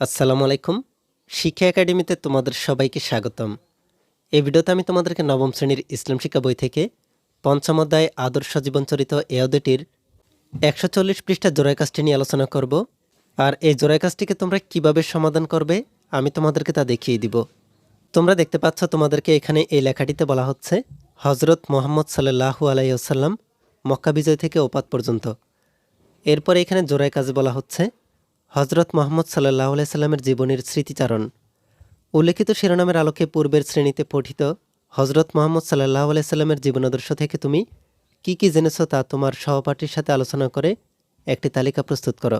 আসসালামু আলাইকুম। শিক্ষা একাডেমিতে তোমাদের সবাইকে স্বাগতম। এই ভিডিওতে আমি তোমাদেরকে নবম শ্রেণির ইসলাম শিক্ষা বই থেকে পঞ্চম অধ্যায় আদর্শ জীবনচরিত এ একশো চল্লিশ পৃষ্ঠা জোড়াই কাজটি নিয়ে আলোচনা করব। আর এই জোড়াই কাজটিকে তোমরা কীভাবে সমাধান করবে, আমি তোমাদেরকে তা দেখিয়ে দিব। তোমরা দেখতে পাচ্ছ তোমাদেরকে এখানে এই লেখাটিতে বলা হচ্ছে হজরত মোহাম্মদ সাল্লাহু আলাইসাল্লাম মক্কা বিজয় থেকে ওপাত পর্যন্ত। এরপরে এখানে জোড়াই কাজে বলা হচ্ছে হজরত মোহাম্মদ সাল্লাহ সাল্লামের জীবনের স্মৃতিচারণ। উল্লেখিত শিরোনামের আলোকে পূর্বের শ্রেণীতে পঠিত হজরত মোহাম্মদ সাল্লাহ সাল্লামের জীবনাদর্শ থেকে তুমি কি কি জেনেছ তা তোমার সহপাঠীর সাথে আলোচনা করে একটি তালিকা প্রস্তুত করো।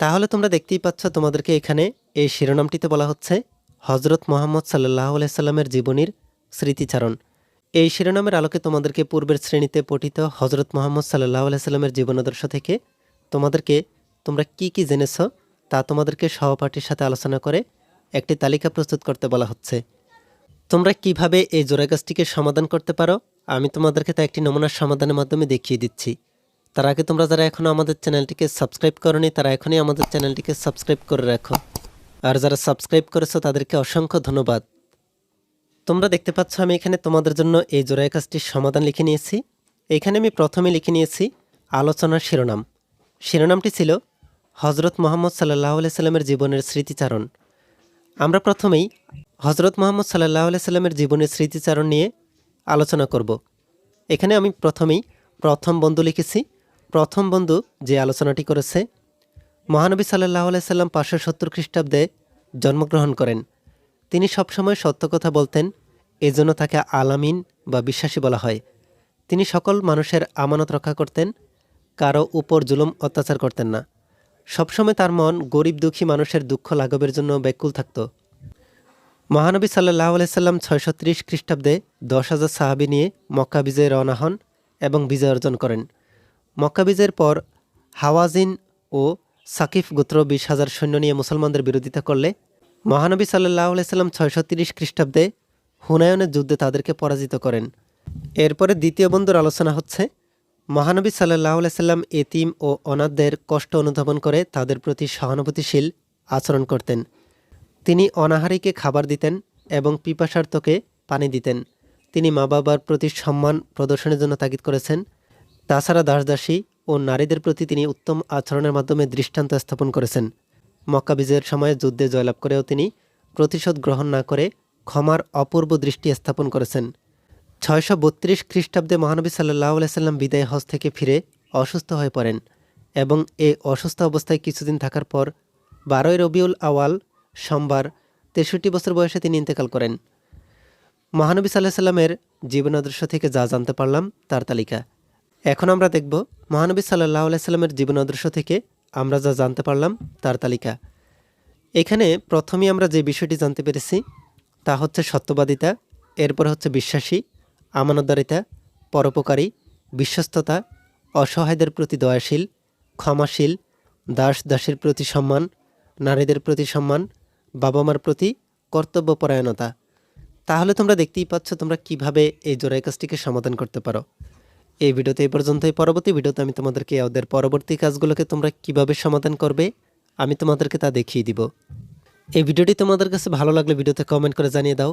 তাহলে তোমরা দেখতেই পাচ্ছ তোমাদেরকে এখানে এই শিরোনামটিতে বলা হচ্ছে হজরত মোহাম্মদ সাল্লাহ সাল্লামের জীবনীর স্মৃতিচারণ। এই শিরোনামের আলোকে তোমাদেরকে পূর্বের শ্রেণীতে পঠিত হজরত মোহাম্মদ সাল্লাহ সাল্লামের জীবনাদর্শ থেকে তোমাদেরকে তোমরা কি কি জেনেছ তা তোমাদেরকে সহপাঠীর সাথে আলোচনা করে একটি তালিকা প্রস্তুত করতে বলা হচ্ছে। তোমরা কীভাবে এই জোড়া গাছটিকে সমাধান করতে পারো? আমি তোমাদেরকে তা একটি নমুনার সমাধানের মাধ্যমে দেখিয়ে দিচ্ছি। তার আগে তোমরা যারা এখনও আমাদের চ্যানেলটিকে সাবস্ক্রাইব করনি, তারা এখনই আমাদের চ্যানেলটিকে সাবস্ক্রাইব করে রাখো। আর যারা সাবস্ক্রাইব করেছ, তাদেরকে অসংখ্য ধন্যবাদ। তোমরা দেখতে পাচ্ছ, আমি এখানে তোমাদের জন্য এই জোড়াই কাজটির সমাধান লিখে নিয়েছি। এখানে আমি প্রথমে লিখে নিয়েছি আলোচনার শিরোনাম। শিরোনামটি ছিল হজরত মোহাম্মদ সাল্লাহ সাল্লামের জীবনের স্মৃতিচারণ। আমরা প্রথমেই হজরত মোহাম্মদ সাল্লাহ সাল্লামের জীবনের স্মৃতিচারণ নিয়ে আলোচনা করব। এখানে আমি প্রথমেই প্রথম বন্ধু লিখেছি। প্রথম বন্ধু যে আলোচনাটি করেছে, মহানবী সাল্লাহ সাল্লাম পাঁচশো সত্তর খ্রিস্টাব্দে জন্মগ্রহণ করেন। তিনি সবসময় সত্য কথা বলতেন, এজন্য তাকে আলামিন বা বিশ্বাসী বলা হয়। তিনি সকল মানুষের আমানত রক্ষা করতেন, কারও উপর জুলুম অত্যাচার করতেন না। সবসময় তার মন গরিব দুঃখী মানুষের দুঃখ লাঘবের জন্য ব্যাকুল থাকত। মহানবী সাল্লাহ আলাইসাল্লাম ছয়শো ত্রিশ খ্রিস্টাব্দে দশ হাজার সাহাবি নিয়ে মক্কা বিজয়ে রওনা হন এবং বিজয় অর্জন করেন। মক্কা বিজয়ের পর হাওয়াজিন ও সাকিফ গোত্র বিশ হাজার সৈন্য নিয়ে মুসলমানদের বিরোধিতা করলে মহানবী সাল্লাহ আলাইসাল্লাম ছয়শো তিরিশ খ্রিস্টাব্দে হুনায়নের যুদ্ধে তাদেরকে পরাজিত করেন। এরপরে দ্বিতীয় বন্ধুর আলোচনা হচ্ছে মহানবী সাল্লাহ সাল্লাম এতিম ও অনাথদের কষ্ট অনুধাবন করে তাদের প্রতি সহানুভূতিশীল আচরণ করতেন। তিনি অনাহারীকে খাবার দিতেন এবং পিপাসার্থকে পানি দিতেন। তিনি মা বাবার প্রতি সম্মান প্রদর্শনের জন্য তাগিদ করেছেন। তাছাড়া দাসদাসী ও নারীদের প্রতি তিনি উত্তম আচরণের মাধ্যমে দৃষ্টান্ত স্থাপন করেছেন। মক্কা বিজয়ের সময় যুদ্ধে জয়লাভ করেও তিনি প্রতিশোধ গ্রহণ না করে ক্ষমার অপূর্ব দৃষ্টি স্থাপন করেছেন। ছয়শো বত্রিশ খ্রিস্টাব্দে মহানবী সাল্লাহ সাল্লাম বিদায় হজ থেকে ফিরে অসুস্থ হয়ে পড়েন এবং এই অসুস্থ অবস্থায় কিছুদিন থাকার পর বারোই রবিউল আওয়াল সোমবার তেষট্টি বছর বয়সে তিনি ইন্তেকাল করেন। মহানবী সাল্লাহ সাল্লামের জীবনাদর্শ থেকে যা জানতে পারলাম তার তালিকা। এখন আমরা দেখব মহানবী সাল্লাহ সাল্লামের জীবনাদর্শ থেকে আমরা যা জানতে পারলাম তার তালিকা। এখানে প্রথমেই আমরা যে বিষয়টি জানতে পেরেছি তা হচ্ছে সত্যবাদিতা, এরপর হচ্ছে বিশ্বাসী আমানতদারিতা, পরোপকারী, বিশ্বস্ততা, অসহায়দের প্রতি দয়াশীল, ক্ষমাশীল, দাস দাসের প্রতি সম্মান, নারীদের প্রতি সম্মান বাবা মার প্রতি কর্তব্যপরায়ণতা। তাহলে তোমরা দেখতেই পাচ্ছ তোমরা কীভাবে এই জোড়াই কাজটিকে সমাধান করতে পারো। এই ভিডিওতে এই পর্যন্তই। পরবর্তী ভিডিওতে আমি তোমাদেরকে ওদের পরবর্তী কাজগুলোকে তোমরা কীভাবে সমাধান করবে, আমি তোমাদেরকে তা দেখিয়ে দিব। এই ভিডিওটি তোমাদের কাছে ভালো লাগলে ভিডিওতে কমেন্ট করে জানিয়ে দাও।